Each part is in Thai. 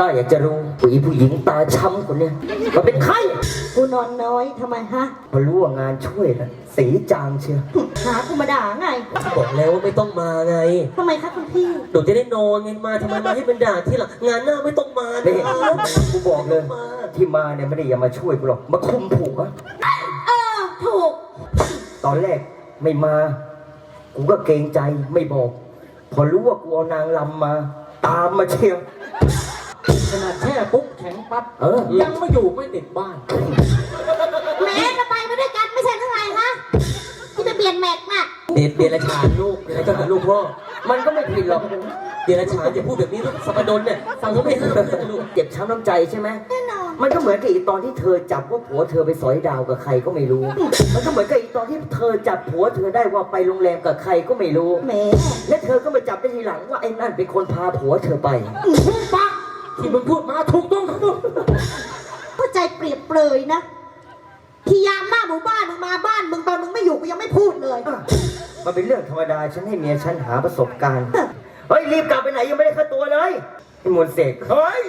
ก็อยากจะรู้ผู้หญิงผู้หญิงตาช้ำคนเนี้ยมันเป็นใครกูนอนน้อยทำไมฮะ พอรู้ว่างานช่วยนะสีจางเชียวหากูมาด่าไงบอกแล้วว่าไม่ต้องมาไงทำไมคะคุณพี่หนูจะได้นอนไงมาทำไมมาให้เป็นด่าที่หลังงานหน้าไม่ต้องมานี่นะกูบอกเลยที่มาเนี่ยไม่ได้อยากมาช่วยกูหรอกมาคุมผูกอะเออถูก ตอนแรกไม่มา กูก็เกรงใจไม่บอก พอรู้ว่ากูเอานางลำมา ตามมาเชียว ขนาดแช่ปุ๊บแข็งปั๊บเออ ยังไม่อยู่ไม่ติดบ้านแม้จะไปมาด้วยกันไม่ใช่ทั้งไงคะที่จะเปลี่ยนแม็กน่ะเดนเดรัจฉานลูกเดรัจฉานลูกพ่อ มันก็ไม่ผิดหรอก เดรัจฉานจะพูดแบบนี้ลูกสัปดนเนี่ยฟังเขาไม่ห้ามเลยนะลูก เจ็บช้ำน้ำใจใช่ไหม แน่นอนมันก็เหมือนกับอีตอนที่เธอจับว่าผัวเธอไปสอยดาวกับใครก็ไม่รู้ มันก็เหมือนกับอีตอนที่เธอจับผัวเธอได้ว่าไปโรงแรมกับใครก็ไม่รู้ แหมและเธอก็มาจับได้ทีหลังว่าไอ้นั่นเป็นคนพาผัวเธอไปปะ ที่มึงพูดมาถูกต้องทั้งหมดเข้าใจเปรียบเปรยนะที่ยามหน้าหมู่บ้านมึงมาบ้านมึงตอนมึงไม่อยู่กูยังไม่พูดเลยมันเป็นเรื่องธรรมดาฉันให้เมียฉันหาประสบการณ์ เฮ้ยรีบกลับไปไหนยังไม่ได้ค่าตัวเลยไอ้มนต์เสกเฮ้ย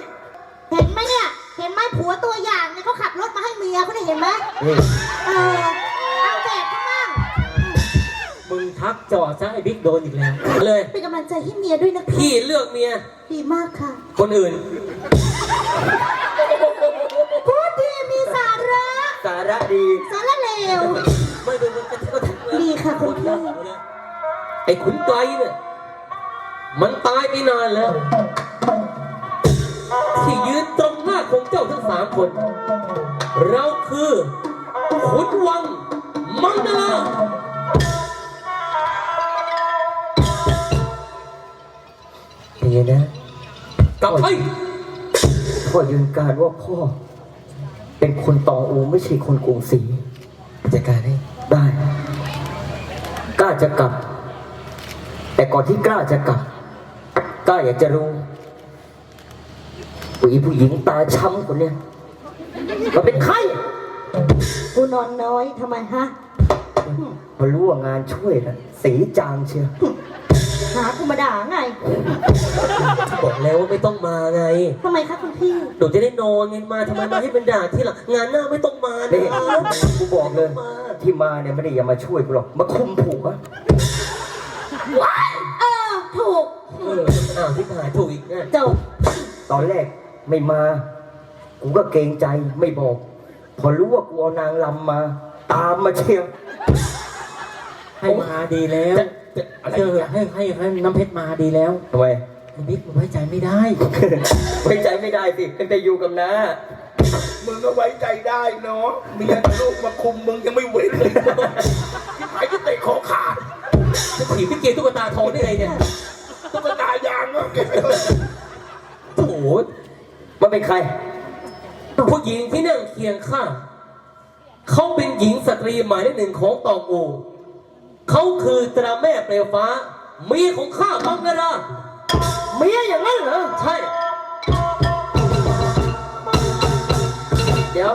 เห็นไหมเนี่ย เห็นไหมผัวตัวอย่างเนี่ยเขาขับรถมาให้เมียเขาได้เห็นไหมนี่เออ จอดซะไอ้บิ๊กโดนอีกแล้ว เลย เป็นกำลังใจให้เมียด้วยนะคะพี่เลือกเมีย ดีมากค่ะคนอื่น พูดดีมีสาระสาระดี สาระเลว ไม่เป็นไรก็ทักเลยดีค่ะคุณพี่ ไอ้ขุนไกรเนี่ยมันตายไปนานแล้ว ที่ยืนตรงหน้าของเจ้าทั้งสามคน เราคือขุนวังมังดา เมียนะกลับไปพ่อยืนการว่าพ่อ เป็นคนตองอูไม่ใช่คนกรุงศรีจัดการให้ได้กล้าจะกลับ แต่ก่อนที่กล้าจะกลับกล้าอยากจะรู้ผู้หญิงผู้หญิงตาช้ำคนเนี้ยมันเป็นใครกูนอนน้อยทำไมฮะพอรู้ว่างานช่วยนะสีจางเชียว หากูมาด่าไงบอกแล้วว่าไม่ต้องมาไงทำไมคะคุณพี่หนูจะได้นอนไงมาทำไมมาให้เป็นด่าที่หลังงานหน้าไม่ต้องมานะนี่กูบอกเลยที่มาเนี่ยไม่ได้อยากมาช่วยกูหรอกมาคุมผูกอะเออถูกเอออ้าวที่หายถูกอีกนะจบตอนแรกไม่มา กูก็เกรงใจไม่บอก พอรู้ว่ากูเอานางลำมา ตามมาเชียวให้มาดีแล้ว เจอให้ให้ให้น้ำเพชรมาดีแล้วทำไมไอ้บิ๊กมันไว้ใจไม่ได้ไว้ใจไม่ได้สิตั้งแต่อยู่กับน้ามึงก็ไว้ใจได้เนาะเมียกับลูกมาคุมมึงยังไม่เว้นเลยที่หายจะเตะคอขาดจะถีบพี่เกย์ตุ๊กตาทองได้ไงเนี่ยตุ๊กตายางเนาะเก็บไปเลยโอ้โหมันเป็นใคร ผู้หญิงที่นั่งเคียงข้างเขาเป็นหญิงสตรีหมายเลขหนึ่งของตองอู เขาคือตราแม่เปลวฟ้า เมียของข้าบังนาราเมียอย่างนั้นเหรอ ใช่ เดี๋ยว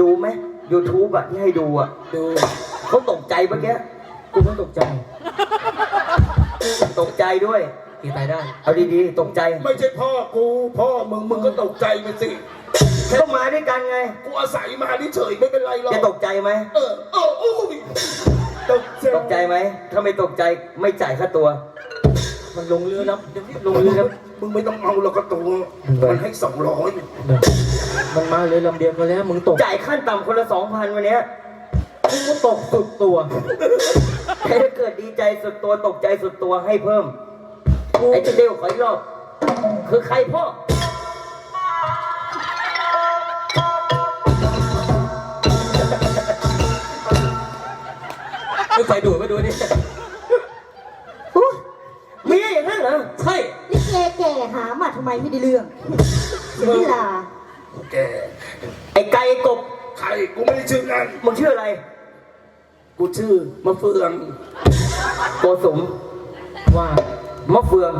ดูไหม YouTube อะที่ให้ดูอะดูเขาตกใจเมื่อกี้ กูก็ตกใจ ตกใจด้วยเกย์ตายได้ เอาดีๆ ตกใจ ไม่ใช่พ่อกู พ่อมึงมึงก็ตกใจไปสิต้องมาด้วยกันไง กูอาศัยมาที่เฉยไม่เป็นไรหรอก จะตกใจไหม เออ เออโอ้ย ตกใจตกใจไหม ถ้าไม่ตกใจไม่จ่ายค่าตัว มันลงเรือแล้วเดี๋ยวนี้ลงเรือแล้วมึงไม่ต้องเอาหรอกกระตัวมันให้สองร้อยมันมาเรือลำเดียวกันแล้ว มึงตก จ่ายขั้นต่ำคนละสองพันวันเนี้ยมึงก็ตกสุดตัวแต่ถ้าเกิดดีใจสุดตัวตกใจสุดตัวให้เพิ่ม ไอ้เจเดวขออีกรอบ คือใครพ่อ ไม่ไฟดูดมาดูนี่เมียอย่างนั้นเหรอ ใช่นี่แกแก่หามาทำไมไม่ได้เรื่องเสียเวลาแกไอ้ไก่กบใครกูไม่ได้ชื่อนั้นมึงชื่ออะไร กูชื่อมะเฟืองโกสมว่ามะเฟือง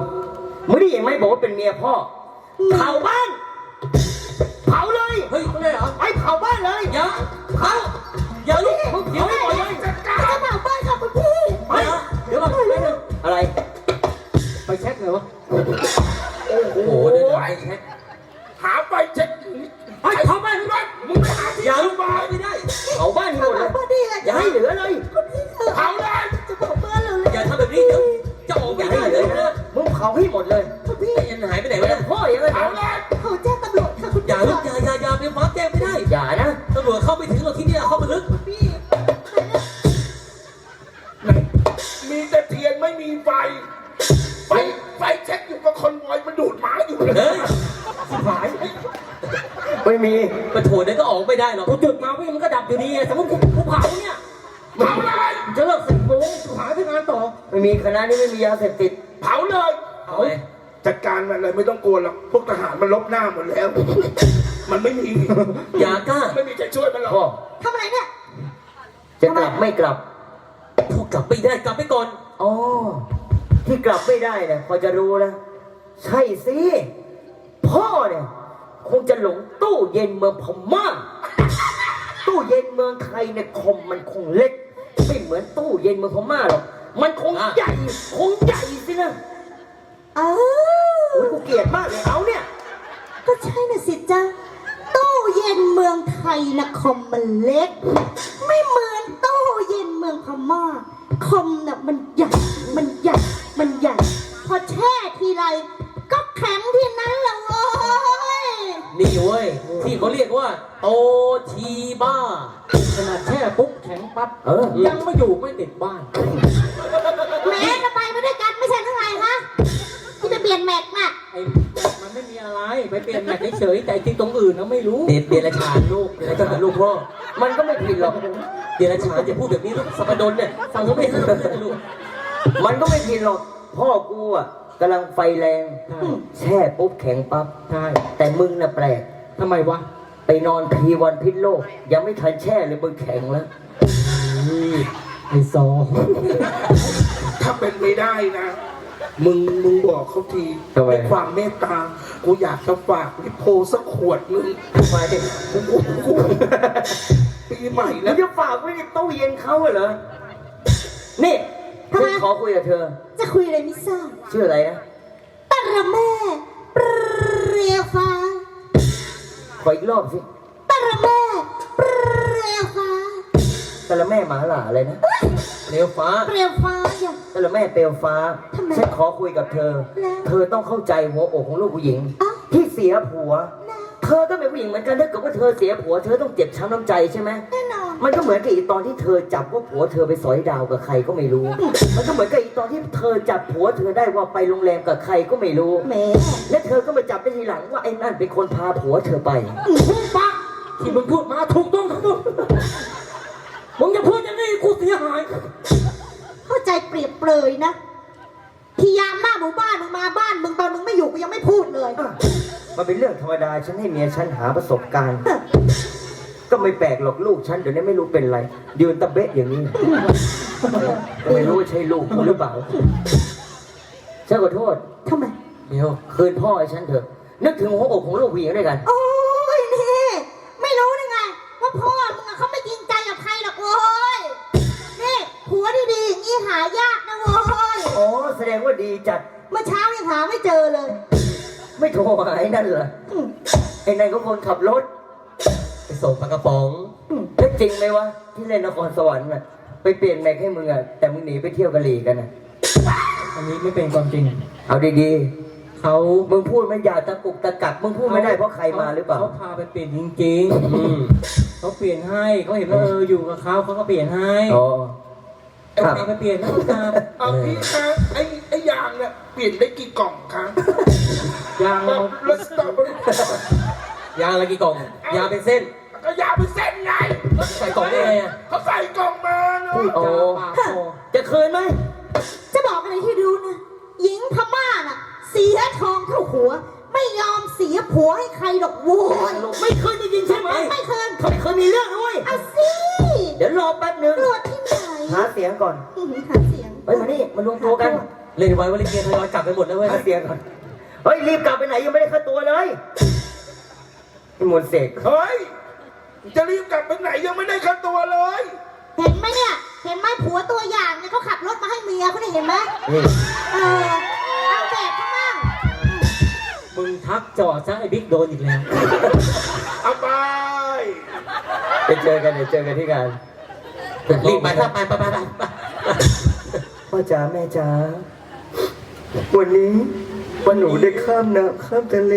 มึงได้ยินไหมบอกว่าเป็นเมียพ่อเผาบ้าน เผาเลยเฮ้ยไม่ได้เหรอไอ้เผาบ้านเลยอย่าเขาอย่าลุกมึงเดี๋ย ไปนะเดี๋ยวก่อนไปนะอะไร ไปเช็คเลยวะ โอ้โอ้โหโอ้โหเดี๋ยวเดี๋ยวไอ้แช็คหาไฟเช็คไอ้ทำไมไม่ได้มึงไปหาที่อย่าโรลุงกพยาบาลไม่ได้เผาบ้านให้หมดเลยบ้านดีอะอย่าให้เหลือเลยเผาเลยจะบอกบ้านเราเลยอย่าทำแบบนี้เดี๋ยวจะออกอไม่ย่าให้ได้เหเลลือยนะนะมึงเผาให้หมดเลยพี่ไอ้ยันหายไปไหนวะแต่เนี่ยพ่ออย่างนั้นเผานะเลยเขาแจ้งตำรวจค่ะคุณอย่าลุกอย่าอย่าอย่าไปฟ้าแจ้งไม่ได้อย่านะตำรวจเข้าไปถึงเราที่นี่เข้าไปลึกพี่ ม่มีไฟ ไฟไฟเช็คอยู่กับคนวอยมันดูดหมาอยู่เลยเฮ้ยหายไม่มีมาโถเนี่ยก็ออกไม่ได้หรอกกูจุดมาพี่มันก็ดับอยู่ดีอะสมมติกูกูเผาเนี่ยเผาเลยจะเลิกสิบโมงกูหายไปงานต่อไม่มีคณะนี้ไม่มียาเสพติดเผาเลยเอาไงจัดการมันเลยไม่ต้องกลัวหรอกพวกทหารมันลบหน้าหมดแล้ว มันไม่มีอย่ากล้าไม่มีใครช่วยมันหรอกพ่อทำอะไรเนี่ยจะกลับไม่กลับพูด กลับไม่ได้กลับไปก่อนอ๋อ ที่กลับไม่ได้เนี่ยพอจะรู้แล้วใช่สิ พ่อเนี่ย คงจะหลงตู้เย็นเมืองพม่า ตู้เย็นเมืองไทยเนี่ยคอมมันคงเล็ก ไม่เหมือนตู้เย็นเมืองพม่าหรอก มันคงอะใหญ่ คงใหญ่สินะเอ้าโอ้ยกูเกลียดมากเลยเอาเนี่ย ก็ใช่น่ะสิจ้าตู้เย็นเมืองไทยนะคอมมันเล็ก ไม่เหมือนตู้เย็นเมืองพม่าคอมน่ะมันใหญ่ มันใหญ่ มันใหญ่ พอแช่ทีไร ก็แข็งที่นั้นแหละเว้ยนี่เว้ย ที่เขาเรียกว่า โตทีบ้า ขนาดแช่ปุ๊บแข็งปั๊บเออ ยังไม่อยู่ไม่ติดบ้านแม้จะไปมาด้วยกันไม่ใช่ทั้งไงคะที่จะเปลี่ยนแม็กน่ะ ไอ้มัน ไม่มีอะไร ไปเปลี่ยนแม็กเฉยๆแต่จริงตรงอื่นเราไม่รู้ เดเดรัจฉานลูกเดรัจฉานลูกพ่อ มันก็ไม่ผิดหรอก เดรัจฉานอย่าพูดแบบนี้ลูกสัปดนเนี่ยฟังเขาไม่ห้ามนะลูก มันก็ไม่ผิดหรอก พ่อกูอะกำลังไฟแรงใช่แช่ปุ๊บแข็งปั๊บ ใช่ แต่มึงน่ะแปลก ทำไมวะ ไปนอนพีวันพิษโลก ยังไม่ทันแช่เลยมึงแข็งแล้วนี่ไอ้ซอถ้าเป็นไม่ได้นะ มึงมึงบอกเขาทีทำไม ด้วยความเมตตา กูอยากจะฝากลิโพสักขวดนึงทำไมกูกูกูปีใหม่แล้แล้ววจะฝากไว้ในตู้เย็นเขาเหรอ นี่ทำไม ฉันขอคุยกับเธอ จะคุยอะไรไม่ทราบชื่ออะไรนะตะระแม่เปรียวฟ้า ขออีกรอบสิ ละแม่หมาหล่าอะไรนะเลี้ยวฟ้าเปรียวฟ้าอย่างแต่ละแม่เปลวฟ้าทำไมฉันขอคุยกับเธอ แล้วเธอต้องเข้าใจหัวอกของลูกผู้หญิงอ้าวที่เสียผัว นะเธอก็เป็นผู้หญิงเหมือนกันถ้าเกิดว่าเธอเสียผัว เธอต้องเจ็บช้ำน้ำใจใช่ไหม แน่นอน มันก็เหมือนกับอีตอนที่เธอจับว่าผัวเธอไปสอยดาวกับใครก็ไม่รู้ มันก็เหมือนกับอีตอนที่เธอจับผัวเธอได้ว่าไปโรงแรมกับใครก็ไม่รู้ แหมและเธอก็มาจับได้ทีหลังว่าไอ้นั่นเป็นคนพาผัวเธอไปทุกปะที่มึงพูดมาถูกต้องทั้งหมด มึงจะพูดอย่างนี้กูเสียหาย เข้าใจเปรียบเปรยนะ ที่ยามหน้าหมู่บ้านมึงมาบ้านมึงตอนมึงไม่อยู่กูยังไม่พูดเลย มันเป็นเรื่องธรรมดา ฉันให้เมียฉันหาประสบการณ์ ก็ไม่แปลกหรอกลูกฉันเดี๋ยวนี้ไม่รู้เป็นไรยืนตะเบะอย่างนี้ก็ไม่รู้ว่าใช่ลูกกูหรือเปล่า ฉันขอโทษ ทำไม เดี๋ยวคืนพ่อให้ฉันเถอะ นึกถึงหัวอกของลูกผู้หญิงด้วยกัน โอ้ยนี่ ไม่รู้ได้ไง ว่าพ่อมึงอะเขาไม่จริง หายากนะโว้ยอ๋อแสดงว่าดีจัด เมื่อเช้ายังหาไม่เจอเลยไม่โทรหาไอ้นั่นเหรออืมไอ้นั่นก็คนขับรถ ไปส่งปลากระป๋องแล้วจริงไหมวะที่เล่นนครสวรรค์น่ะไปเปลี่ยนแม็กให้มึงอะแต่มึงหนีไปเที่ยวกะหรี่กันอะอันนี้ไม่เป็นความจริง เอาดีเขาๆมึงพูดไม่อย่าตะกุกตะกักมึงพูดไม่ได้เพราะใครมาหรือเปล่าเขาพาไปเปลี่ยนจริงอืมๆเขาเปลี่ยนให้เขาเห็นว่าเอออยู่กับเขาเขาก็เปลี่ยนให้ อ๋อ เขาพาไปเปลี่ยนนะครับเอาพี่คะไอ้ไอ้ยางเนี่ยเปลี่ยนได้กี่กล่องคะยางแบเราบรสตรอเบอรี่ยางอะไรกี่กล่อง ยางเป็นเส้น ก็ยางเป็นเส้นไงใส่กล่องได้ไงอะเขาใส่กล่องมาเนาะโอ้จาปากคอจะคืนไหม จะบอกอะไรให้รู้นะ หญิงพม่าน่ะ เสียทองเท่าหัว ไม่ยอมเสียผัวให้ใครหรอกโว้ยไม่คืนจริงๆใช่ไหม ไม่คืนเขาไม่เคยมีเรื่องด้ว สียงก่อนอื้อหือหาเสียงเฮ้ยมานี่มารวมตัวกันเล่นไว้ว่าลิเกทยอยกลับไปหมดแล้วเว้ยหาเสียงก่อนเฮ้ยรีบกลับไปไหนยังไม่ได้ค่าตัวเลยไอ้มนต์เสกเฮ้ยจะรีบกลับไปไหนยังไม่ได้ค่าตัวเลยเห็นไหมเนี่ย เห็นไหมผัวตัวอย่างเนี่ยเขาขับรถมาให้เมียเขาเนี่ยเห็นไหมนี่เออเอาแบบเขาบ้างมึงทักจอดซะไอ้บิ๊กโดนอีกแล้วเอาไปไปเจอกันเดี๋ยวเจอกันที่งาน รีบไปถ้าไปไปไปไปไปพ่อจ๋าแม่จ๋าวันนี้วันหนูได้ข้ามน้ำข้ามทะเล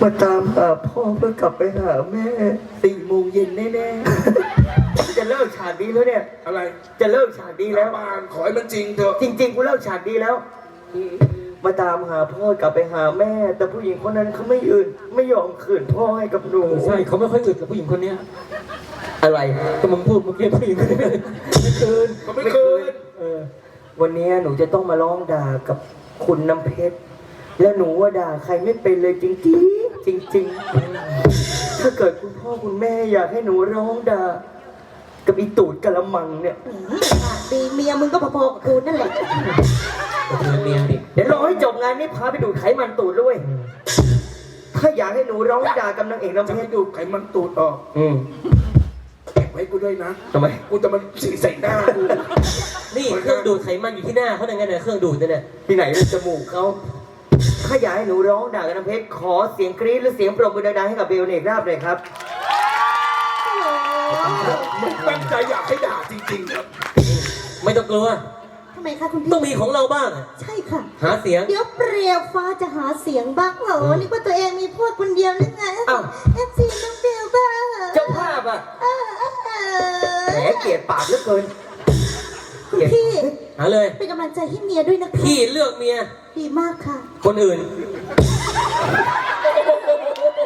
มาตามหาพ่อเพื่อกลับไปหาแม่สี่โมงเย็นแน่ๆจะเลิกฉากนี้แล้วเนี่ย อะไร จะเลิกฉากนี้แล้แล้ววบานขอให้มันจริงเถอะ จริง ๆ กูเลิกฉากนี้แล้ว มาตามหาพ่อกลับไปหาแม่ แต่ผู้หญิงคนนั้นเขาไม่อื่น ไม่ยอมคืนพ่อให้กับหนู ใช่เขาไม่ค่อยอึดกับผู้หญิงคนเนี้ย อะไรก็มึงพูดเมื่อกี้ผู้หญิงคนนี้ไม่คืนก็ไม่คืนเออ วันนี้หนูจะต้องมาร้องด่ากับคุณน้ำเพชร และหนูว่าด่าใครไม่เป็นเลยจริงๆจริงๆถ้าเกิดคุณพ่อคุณแม่อยากให้หนูร้องด่ากับอีตูดกะละมังเนี่ยดีเมียมึงก็พอๆกับกูนั่นแหละเมียเมียดิเดี๋ยวรอให้จบงานนี้พาไปดูดไขมันตูดด้วย ถ้าอยากให้หนูร้องด่ากับนางเอกน้ำจะเพให้ชรดูไขมันตูดออก อืมเก็บ ไว้กูด้วยนะทำไม กูจะมันสีใส่หน้ากูนี่เครื่องดูดไขมันอยู่ที่หน้าเขาเนี่ยไงเนี่ยเครื่องดูดเนี่ยที่ไหนเป็นจมูกเขาถ้าอยากให้หนูร้องด่ากับน้ำเพชรขอเสียงกรี๊ดหรือเสียงปรบมือดังๆให้กับเบลเนกราบเลยครับ มึงตั้งใจอยากให้ด่าจริงๆครับไม่ต้องกลัว ทำไมคะคุณต้อพี่งมีของเราบ้างอะใช่ค่ะ หาเสียง เดี๋ยวเปรียวฟ้าจะหาเสียงบ้างเหรอนึกว่าตัวเองมีพวกคนเดียวหรือไงอ้าว เอฟซีน้องเบลบ้างเจ้าภาพอะ เออเออ เออแหมเกลียดปากเหลือเกินคุณพี่หาเลย เป็นกำลังใจให้เมียด้วยนะคะพี่เลือกเมีย ดีมากค่ะ คนอื่น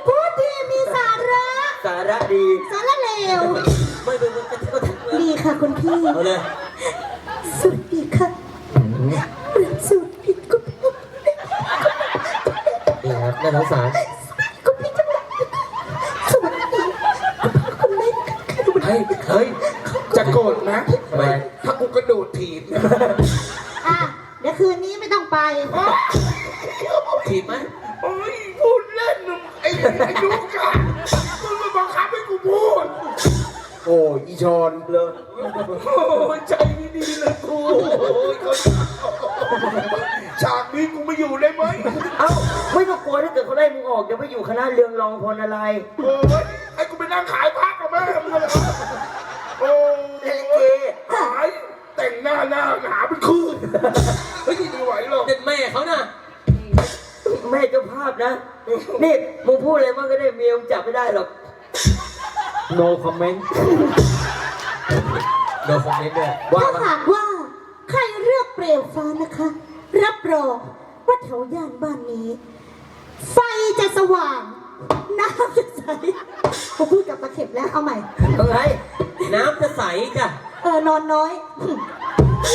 พูดดีมีสาระ สาระดี สาระเลว ไม่เป็นไรก็ทักเลยดีค่ะคุณพี่ เอาเลยสวัสดีค่ะสวัสดีคุณพี่นี่ครับน่าสงสาร คุณพี่จะมาสวัสดีคุณแม่ค่ะ เฮ้ย เฮ้ย จะโกรธนะ ทำไม ถ้า กูกระโดดถีบนะอะเดี๋ยวคืนนี้ไม่ต้องไป ถีบไหมโอ้ยพูดเล่นนะไอ้ไอ้ลูกอะมึงมาบังคับให้กูพูด โอ้ยอีชอนเลยโอ้ยใจดีๆนะกูโอ้ยเขาฉากนี้กูไม่อยู่ได้ไหมเอ้าไม่ต้องกลัวถ้าเกิดเขาไล่มึงออกเดี๋ยวไปอยู่คณะเรืองรองพลอะไรโอ้ยไอ้กูไปนั่งขายพัก หน้าหน้าหนาเป็นคืนเฮ้ยไม่ไหวหรอกเด็ดแม่เขาน่ะแม่เจ้าภาพนะ นี่มึงพูดอะไรมันก็ได้เมียมึงจับไม่ได้หรอก no comment โดนคอมเมนต์ด้วยว่าถ้ามาหากว่า ใครเลือกเปลวฟ้านะคะ รับรองว่าแถวย่านบ้านนี้ ไฟจะสว่าง น้ำจะใสผมพูดกับตะเข็บแล้วเอาใหม่ต้องไงน้ำจะใสจ้ะ เออนอนน้อย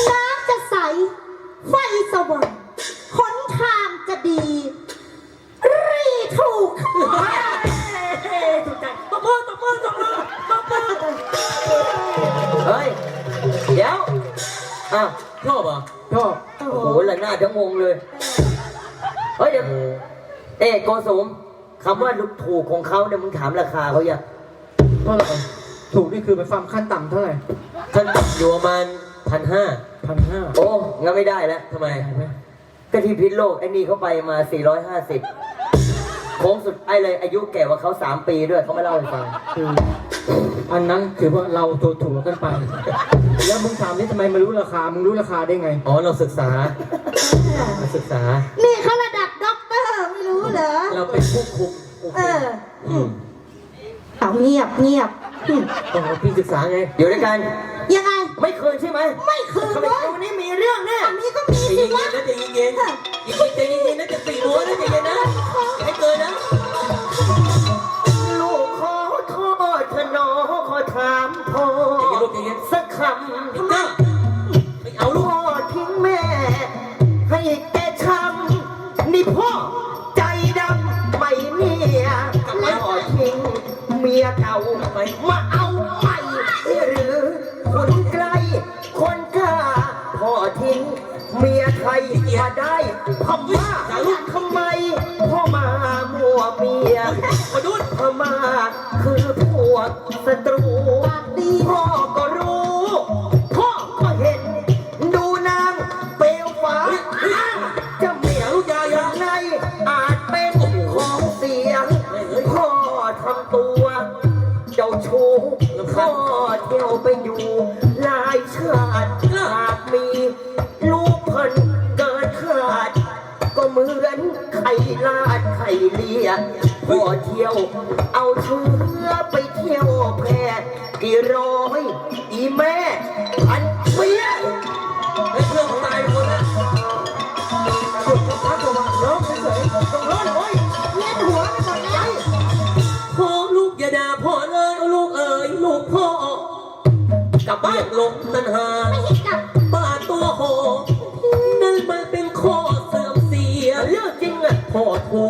น้ำจะใส ไฟสว่างหนทางจะดี รีถูกถูกใจตบมือตบมือตบมือตบมือเฮ้ย เดี๋ยวอ้าวชอบเหรอชอบโอ้โหละหน้าทั้งวงเลย เฮ้ยเดี๋ยว เอ๊ะโกสมคำว่าถูกของเขาเนี่ยมึงถามราคาเขาอย่าเท่าไหร่ถูกนี่คือไปฟังขั้นต่ำเท่าไหร่ท่านอยู่ประมาณ พันห้าพันห้าโอ้งั้นไม่ได้แล้วทำไมก็ที่พิษโลกไอ้นี่เขาไปมา 450โค้งสุดไอ้เลยอายุแก่กว่าเขา3ปีด้วยเขาไม่เล่าให้ฟังคืออันนั้นคือว่าเราตัวถูกกันไป แล้วมึงถามนี่ทำไมไม่รู้ราคา มึงรู้ราคาได้ไง อ๋อเราศึกษาเราศึกษา นี่เขาระดับด็อกเตอร์ไม่รู้เหรอ เราเป็นผู้คุมเอออืมเอาเงียบเงียบอืมโอ้โหพี่ศึกษาไงอยู่ด้วยกันยัง ไงไม่คืนใช่ไหมไม่คืนทำไมเว้ยวันนี้มีเรื่องแน่ อันนี้ก็มีใจสิเย็วะนๆนะใจเย็นๆใจเย็นๆนะจะตีหัวนะใจเย็นนะอย่าให้เกินนะลูกขอโทษเธอน้องขอถามพ่อใจเย็นลูกใจเย็นสักคทำไมไม่ ศัตรูปาดีพ่อก็รู้ พ่อก็เห็น ดูนางเปลวฟ้าจะเหมียวอยาอย่างไรอาจเป็นของเสียงพ่อทำตัว เจ้าชู้พ่อเที่ยวไปอยู่ลายชาติหากมีลูกพันเกิดขาด ก็เหมือนไข่ลาดไข่เลีย พ่อเที่ยว เอาเชื้อไปเที่ยวแพร่กี่ร้อยอีแม่พันเปี้ยไอ้เพื่อนของนายคนนะสุดท้ายตัวมันร้องเฉยๆต้องร้องโนี่นหัวไปหมดเลยพ่อลูกอย่าด่าพ่อเลยลูกเอ๋ยลูกพ่อกลับบ้านลงนันหาบ้าตัวโหนั่นมันเป็นข้อเสื่อมเสียเรื่องจริงอะพ่อถู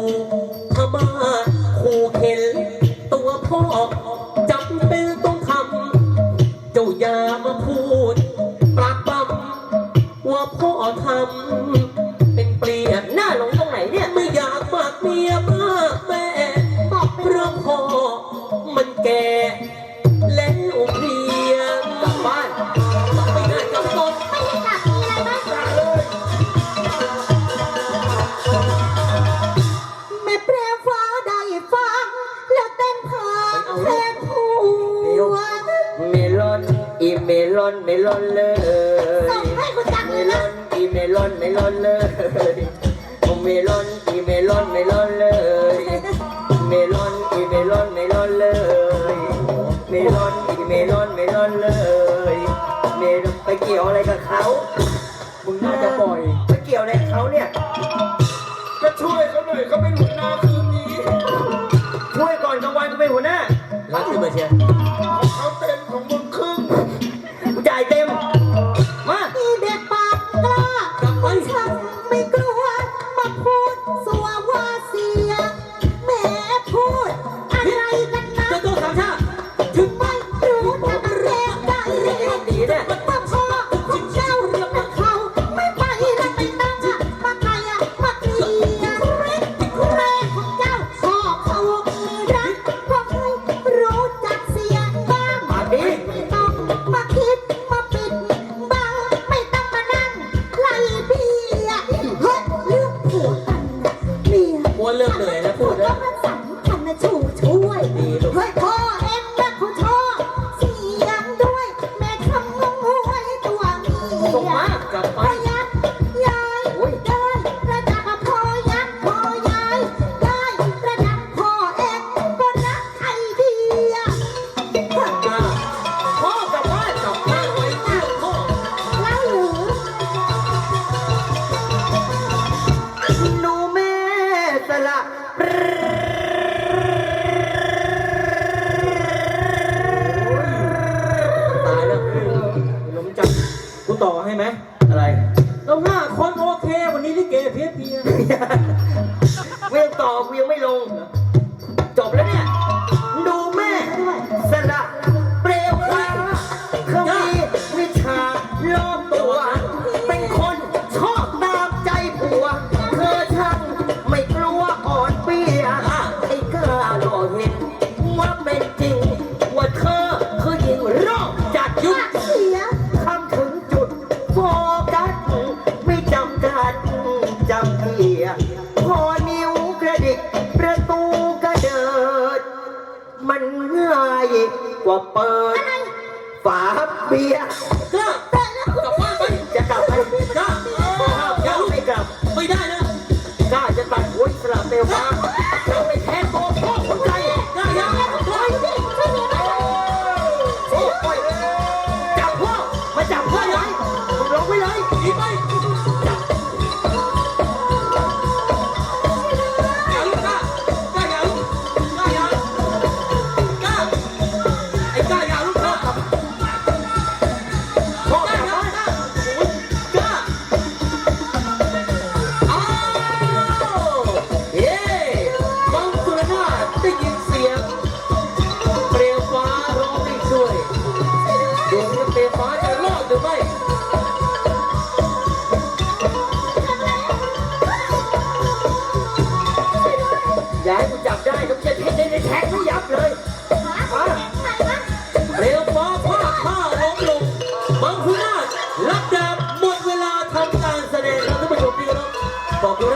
ลอนเมลอนเลยส่งให้คุณจังเมเลยลนะอนกินเมลอนเมลอนเลยผมเมลอนกินเมลอนเมลอนเลยเมลอนกินเมลอนเมลอนเลยเมลอนกินเมลอนเมลอนเลยเมลอนไปเกี่ยวอะไรกับเขามึงน่าจะบ่อยไปเกี่ยวอะไรเขาเนี่ย ก็ช่วยเขาหน่อยเขาไม่ห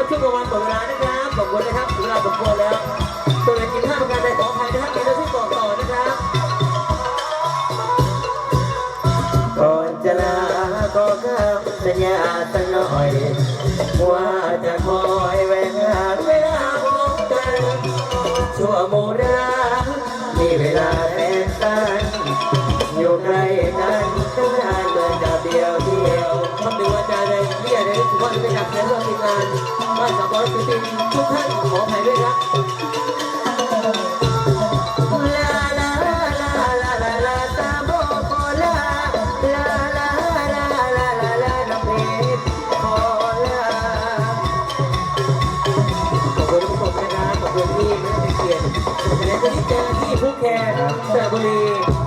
ช่วงกลางวันหมดเวลานะครับขอบคุณนะครับถึงเราสมควรแล้วตัวนกินข้าวประการใดของภัยนะครับเดี๋เรช่วยต่อต่อนะครับก่อนจะลาก็ข้าสัญญาสักหน่อยว่าจะคอยแวะหาเวลาพบกันชั่วโมงแรก บ้านสาวบอลสุตินทุกท่านขออภัยด้วยครับลาลาลาลาลาลาตาโบโคลาลาลาลาลาลาลาน้ำเพชรโคลาขอบคุณทุกคนนะครับขอบคุณที่ไม่ได้เป็นเกียรติแสดงวันนี้เจอที่ผู้แคร์สระบุรี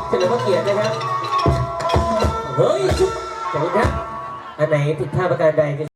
เฉลิมพระเกียรตินะครับเฮ้ยชุบขอบคุณครับอันไหนผิดพลาดประการใด